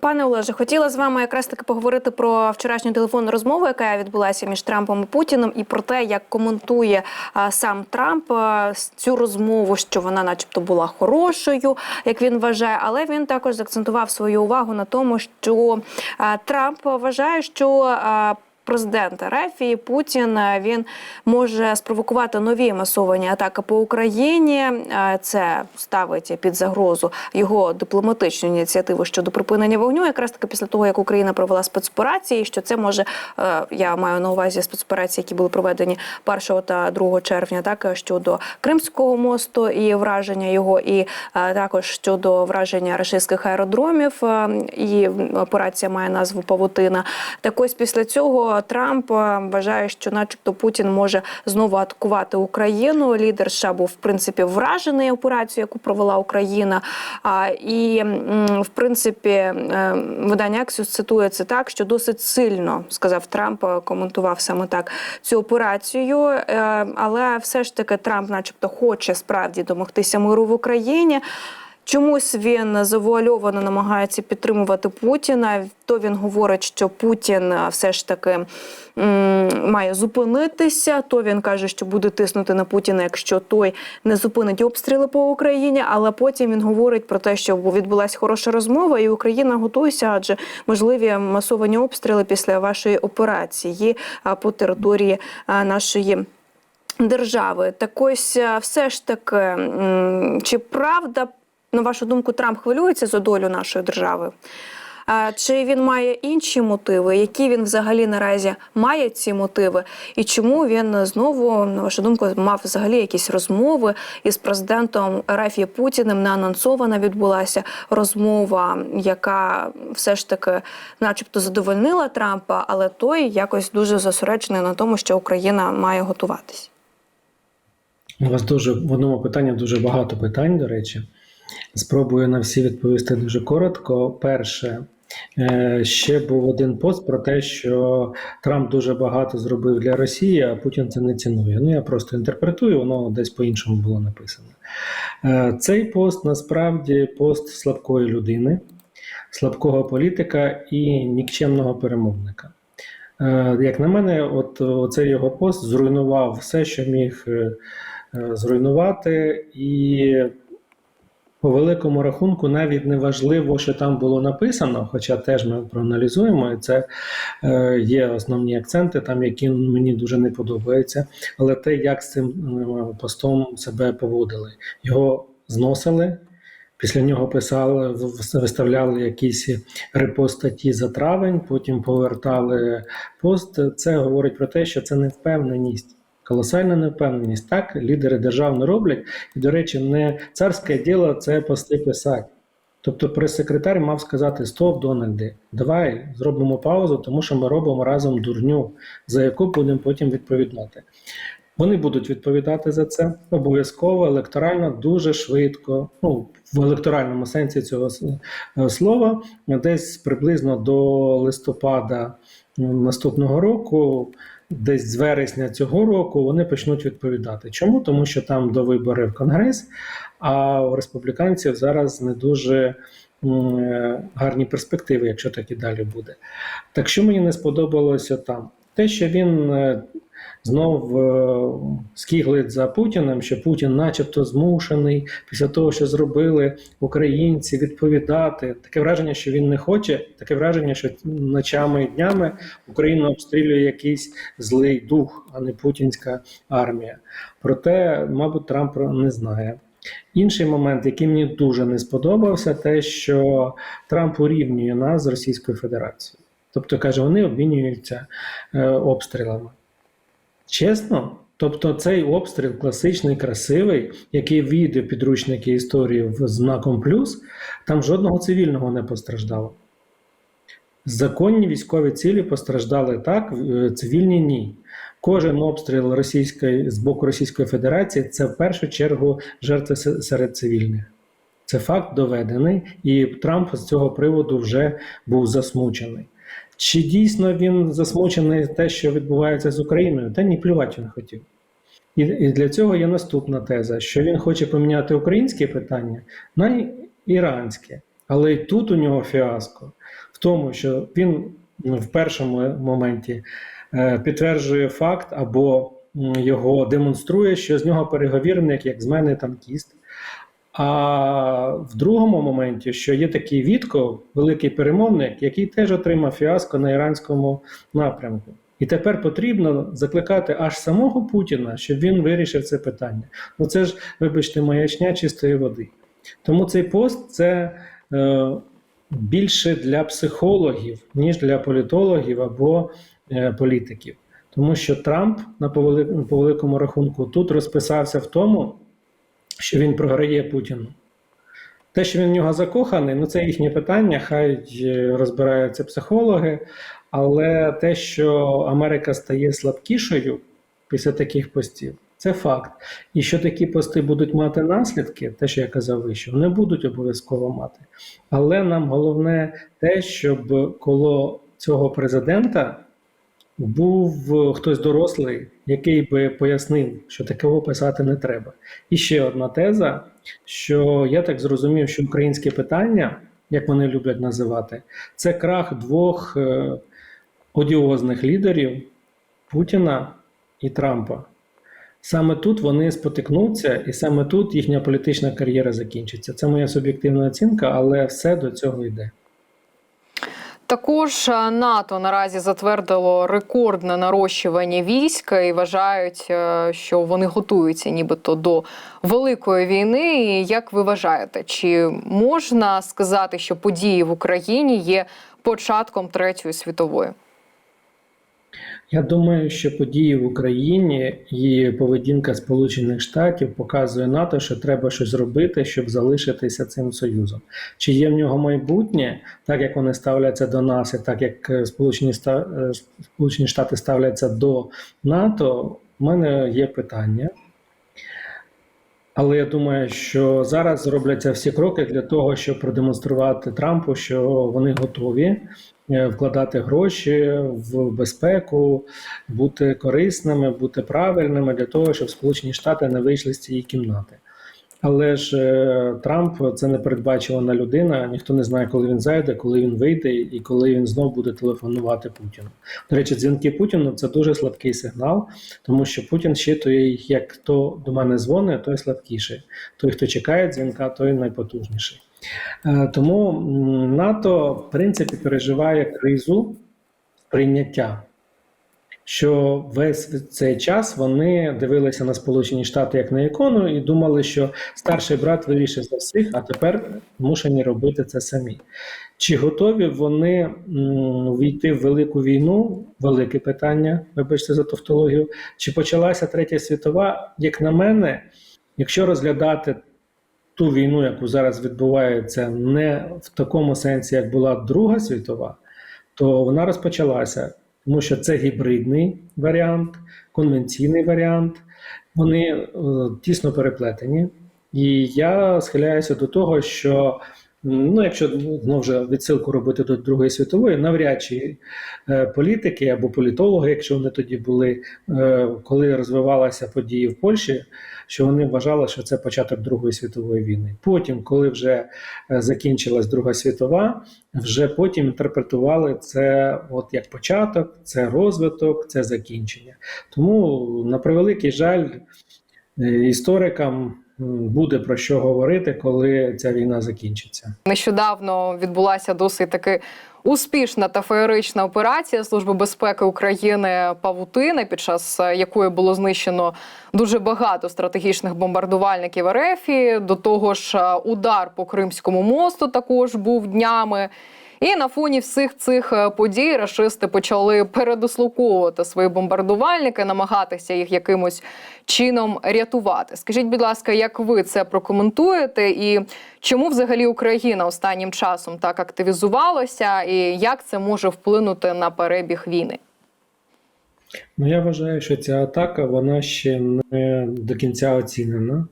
Пане Олеже, хотіла з вами якраз таки поговорити про вчорашню телефонну розмову, яка відбулася між Трампом і Путіним, і про те, як коментує а, сам Трамп а, цю розмову, що вона, начебто, була хорошою, як він вважає. Але він також заакцентував свою увагу на тому, що а, Трамп вважає, що а, Президент Рефії Путін е, він може спровокувати нові масовані атаки по Україні. Е, Це ставить під загрозу його дипломатичну ініціативу щодо припинення вогню, якраз таки після того, як Україна провела спецоперації, що це може е, я маю на увазі спецоперації, які були проведені 1 та 2 червня, так щодо Кримського мосту і враження його, і також щодо враження рашистських аеродромів. І операція має назву Павутина. Так ось після цього Трамп вважає, що, начебто, Путін може знову атакувати Україну. Лідер США був в принципі вражений операцією, яку провела Україна. І в принципі е, видання Axios цитує це так, що досить сильно сказав Трамп, коментував саме так цю операцію. Е, Але все ж таки Трамп, начебто, хоче справді домогтися миру в Україні. Чомусь він завуальовано намагається підтримувати Путіна. То він говорить, що Путін е, все ж таки має зупинитися. То він каже, що буде тиснути на Путіна, якщо той не зупинить обстріли по Україні. Але потім він говорить про те, що відбулася хороша розмова, і Україна готується, адже можливі масовані обстріли після вашої операції по території нашої. Держави, так ось е, все ж таки, чи правда, на вашу думку, Трамп хвилюється за долю нашої держави? Чи він має інші мотиви? Які він взагалі наразі має ці мотиви? І чому він знову, на вашу думку, мав взагалі якісь розмови із президентом РФ Путіним? Не анонсована відбулася розмова, яка все ж таки, начебто, задовольнила Трампа, але той якось дуже зосереджений на тому, що Україна має готуватись. У вас дуже в одному питанні дуже багато питань, до речі. Спробую на всі відповісти дуже коротко. Перше, е, ще був один пост про те, що Трамп дуже багато зробив для Росії, а Путін це не цінує. Ну я просто інтерпретую, воно десь по-іншому було написано. Е, Цей пост насправді пост слабкої людини, слабкого політика і нікчемного перемовника. Е, Як на мене, от цей його пост зруйнував все, що міг зруйнувати, і по великому рахунку навіть не важливо, що там було написано, хоча теж ми проаналізуємо, і це е, є основні акценти, там які мені дуже не подобаються. Але те, як з цим е, постом себе поводили, його зносили. Після нього писали, виставляли якісь репостаті за травень, потім повертали пост. Це говорить про те, що це невпевненість. Колосальна невпевненість. Так, лідери держав не роблять. І, до речі, не царське діло це пости писати. Тобто прес-секретар мав сказати: Стоп, Дональде, давай зробимо паузу, тому що ми робимо разом дурню, за яку будемо потім відповідати. Вони будуть відповідати за це обов'язково електорально дуже швидко. Ну, в електоральному сенсі цього е, слова, десь приблизно до листопада наступного року, десь з вересня цього року, вони почнуть відповідати. Чому? Тому що там до виборів в Конгрес, а у республіканців зараз не дуже гарні перспективи, якщо так і далі буде. Так що мені не сподобалося там? Те, що він е, знов е, скіглить за Путіним, що Путін, начебто, змушений після того, що зробили українці, відповідати. Таке враження, що він не хоче, таке враження, що ночами і днями Україну обстрілює якийсь злий дух, а не путінська армія. Проте, мабуть, Трамп не знає. Інший момент, який мені дуже не сподобався, те, що Трамп урівнює нас з Російською Федерацією. Тобто каже, вони обмінюються е, обстрілами. Чесно? Тобто цей обстріл класичний, красивий, який війде в підручники історії в знаком плюс, там жодного цивільного не постраждало. Законні військові цілі постраждали так, е, цивільні ні. Кожен обстріл російської з боку Російської Федерації це в першу чергу жертви серед цивільних. Це факт доведений, і Трамп з цього приводу вже був засмучений. Чи дійсно він засмучений те, що відбувається з Україною? Та ні, плювати він хотів. І, і для цього є наступна теза: що він хоче поміняти українське питання на іранське. Але й тут у нього фіаско в тому, що він ну, в першому моменті е, підтверджує факт або його демонструє, що з нього переговірник, як з мене танкіст. А в другому моменті, що є такий Вітков, великий перемовник, який теж отримав фіаско на іранському напрямку. І тепер потрібно закликати аж самого Путіна, щоб він вирішив це питання. Ну це ж, вибачте, маячня чистої води. Тому цей пост це е, більше для психологів, ніж для політологів або е, політиків. Тому що Трамп на по великому рахунку тут розписався в тому, що він програє Путіну. Те, що він в нього закоханий, ну це їхнє питання, хай е, розбираються психологи. Але те, що Америка стає слабкішою після таких постів, це факт. І що такі пости будуть мати наслідки, те, що я казав вище, вони будуть обов'язково мати. Але нам головне те, щоб коло цього президента був е, хтось дорослий, який би пояснив, що такого писати не треба. І ще одна теза, що я так зрозумів, що українське питання, як вони люблять називати, це крах двох е, одіозних лідерів Путіна і Трампа. Саме тут вони спотикнуться, і саме тут їхня політична кар'єра закінчиться. Це моя суб'єктивна оцінка, але все до цього йде. Також е, НАТО наразі затвердило рекордне нарощування війська і вважають, е, що вони готуються нібито до великої війни. І як ви вважаєте, чи можна сказати, що події в Україні є початком третьої світової? Я думаю, що події в Україні і поведінка Сполучених Штатів показує НАТО, що треба щось робити, щоб залишитися цим союзом. Чи є в нього майбутнє, так як вони ставляться до нас, і так як е, Сполучені е, Сполучені Штати ставляться до НАТО, У мене є питання. Але я думаю, що зараз робляться всі кроки для того, щоб продемонструвати Трампу, що вони готові е, вкладати гроші в безпеку, бути корисними, бути правильними для того, щоб Сполучені Штати не вийшли з цієї кімнати. Але ж е, Трамп це непередбачувана людина. Ніхто не знає, коли він зайде, коли він вийде і коли він знов буде телефонувати Путіну. До речі, дзвінки Путіну це дуже слабкий сигнал, тому що Путін щитує їх, як хто до мене дзвонить, той слабкіший. Той, хто чекає дзвінка, той найпотужніший. Е, Тому НАТО, в принципі, переживає кризу прийняття. Що весь цей час вони дивилися на Сполучені Штати як на ікону і думали, що старший брат вирішить за всіх, а тепер мушені робити це самі. Чи готові вони війти в велику війну? Велике питання, вибачте за тавтологію. Чи почалася третя світова? Як на мене, якщо розглядати ту війну, яку зараз відбувається, не в такому сенсі, як була Друга світова, то вона розпочалася, тому що це гібридний варіант, конвенційний варіант. Вони е, тісно переплетені. І я схиляюся до того, що ну, якщо знову ж відсилку робити до Другої світової, навряд чи е, політики або політологи, якщо вони тоді були, е, коли розвивалися події в Польщі, що вони вважали, що це початок Другої світової війни. Потім, коли вже е, закінчилась Друга світова, вже потім інтерпретували це от як початок, це розвиток, це закінчення. Тому, на превеликий жаль, історикам буде про що говорити, коли ця війна закінчиться. Нещодавно відбулася досить таки успішна та феєрична операція Служби безпеки України Павутина, під час е, якої було знищено дуже багато стратегічних бомбардувальників РФ. До того ж, е, удар по Кримському мосту також був днями. І на фоні всіх цих е, подій рашисти почали передислоковувати свої бомбардувальники, намагатися їх якимось чином рятувати. Скажіть, будь ласка, як ви це прокоментуєте, і чому взагалі Україна останнім часом так активізувалася, і як це може вплинути на перебіг війни? Ну, я вважаю, що ця атака вона ще не до кінця оцінена.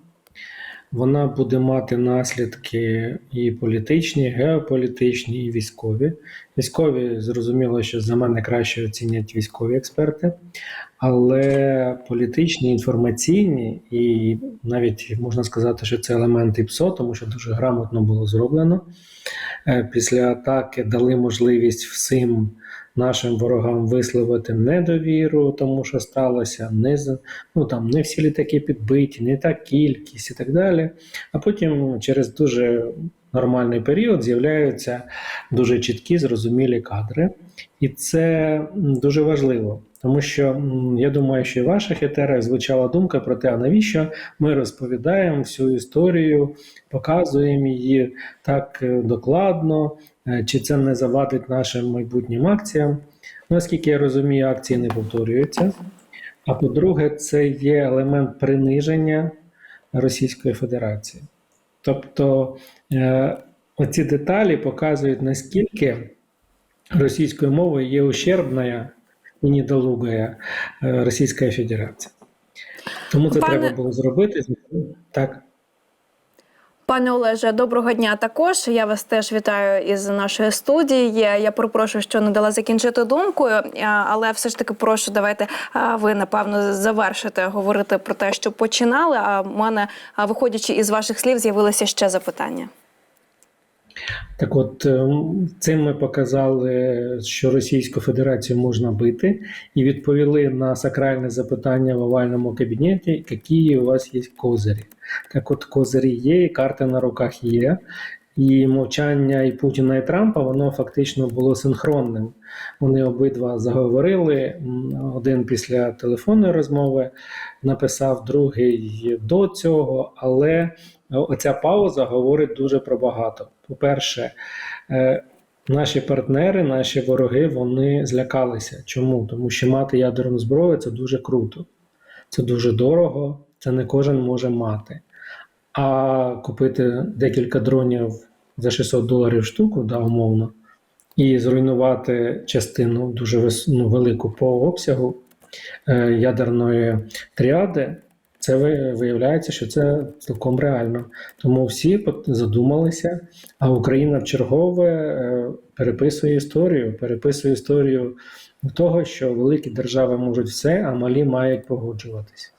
Вона буде мати наслідки і політичні, і геополітичні, і військові. Військові, зрозуміло, що за мене краще оцінять військові експерти. Але політичні, інформаційні, і навіть можна сказати, що це елементи ПСО, тому що дуже грамотно було зроблено. Е, Після атаки дали можливість всім нашим ворогам висловити недовіру, тому що сталося, не ну там не всі літаки підбиті, не та кількість і так далі. А потім через дуже нормальний період з'являються дуже чіткі, зрозумілі кадри. І це дуже важливо, тому що я думаю, що і в ваших етерах звучала думка про те, а навіщо ми розповідаємо всю історію, показуємо її так е, докладно, е, чи це не завадить нашим майбутнім акціям. Наскільки я розумію, акції не повторюються. А по-друге, це є елемент приниження Російської Федерації. Тобто оці деталі показують, наскільки російською мовою є ущербна і недолугая е, Російська Федерація. Тому це Пане- треба було зробити. Так. Пане Олеже, доброго дня також. Я вас теж вітаю із нашої студії. Я перепрошую, що не дала закінчити думку, е, але все ж таки прошу, давайте е, ви напевно завершите говорити про те, що починали. А в мене, виходячи із ваших слів, з'явилося ще запитання. Так от ем, цим ми показали, що Російську Федерацію можна бити, і відповіли на сакральне запитання в овальному кабінеті, які у вас є козирі. Так от козирі є, і карти на руках є. І мовчання і Путіна і Трампа воно фактично було синхронним. Вони обидва заговорили. Один після телефонної розмови написав, другий до цього, але оця пауза говорить дуже про багато. По-перше, е, наші партнери, наші вороги, вони злякалися. Чому? Тому що мати ядерну зброю це дуже круто, це дуже дорого, це не кожен може мати. А купити декілька дронів за 600 доларів штуку, да, умовно, і зруйнувати частину дуже ну, велику по обсягу е, ядерної тріади, це ви- виявляється, що це цілком реально. Тому всі задумалися, а Україна в чергове е, переписує історію, переписує історію того, що великі держави можуть все, а малі мають погоджуватися.